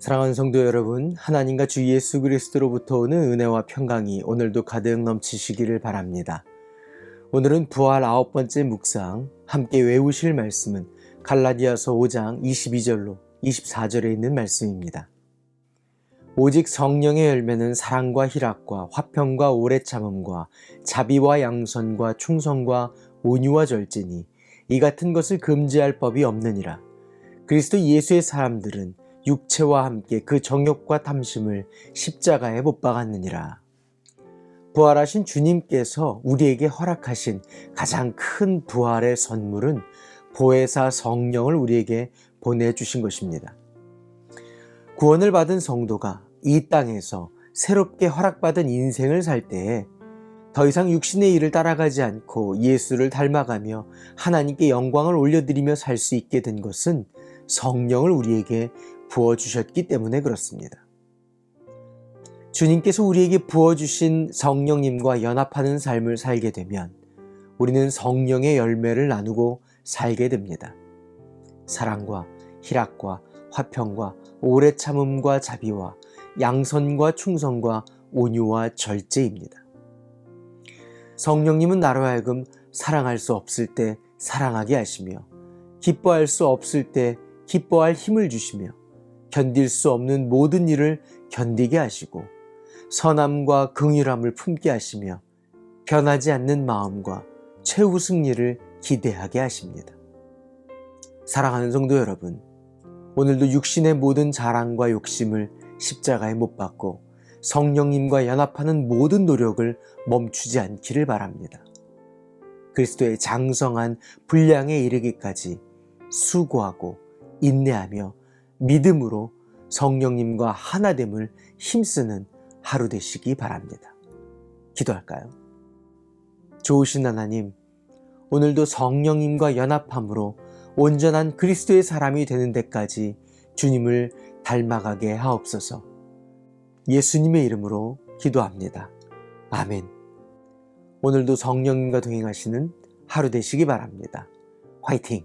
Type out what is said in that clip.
사랑하는 성도 여러분, 하나님과 주 예수 그리스도로부터 오는 은혜와 평강이 오늘도 가득 넘치시기를 바랍니다. 오늘은 부활 아홉 번째 묵상, 함께 외우실 말씀은 갈라디아서 5장 22절로 24절에 있는 말씀입니다. 오직 성령의 열매는 사랑과 희락과 화평과 오래 참음과 자비와 양선과 충성과 온유와 절제니 이 같은 것을 금지할 법이 없느니라. 그리스도 예수의 사람들은 육체와 함께 그 정욕과 탐심을 십자가에 못 박았느니라. 부활하신 주님께서 우리에게 허락하신 가장 큰 부활의 선물은 보혜사 성령을 우리에게 보내주신 것입니다. 구원을 받은 성도가 이 땅에서 새롭게 허락받은 인생을 살 때에 더 이상 육신의 일을 따라가지 않고 예수를 닮아가며 하나님께 영광을 올려드리며 살 수 있게 된 것은 성령을 우리에게 부어주셨기 때문에 그렇습니다. 주님께서 우리에게 부어주신 성령님과 연합하는 삶을 살게 되면 우리는 성령의 열매를 나누고 살게 됩니다. 사랑과 희락과 화평과 오래 참음과 자비와 양선과 충성과 온유와 절제입니다. 성령님은 나로 하여금 사랑할 수 없을 때 사랑하게 하시며 기뻐할 수 없을 때 기뻐할 힘을 주시며 견딜 수 없는 모든 일을 견디게 하시고 선함과 긍휼함을 품게 하시며 변하지 않는 마음과 최후 승리를 기대하게 하십니다. 사랑하는 성도 여러분, 오늘도 육신의 모든 자랑과 욕심을 십자가에 못 박고 성령님과 연합하는 모든 노력을 멈추지 않기를 바랍니다. 그리스도의 장성한 분량에 이르기까지 수고하고 인내하며 믿음으로 성령님과 하나됨을 힘쓰는 하루 되시기 바랍니다. 기도할까요? 좋으신 하나님, 오늘도 성령님과 연합함으로 온전한 그리스도의 사람이 되는 데까지 주님을 닮아가게 하옵소서. 예수님의 이름으로 기도합니다. 아멘. 오늘도 성령님과 동행하시는 하루 되시기 바랍니다. 화이팅!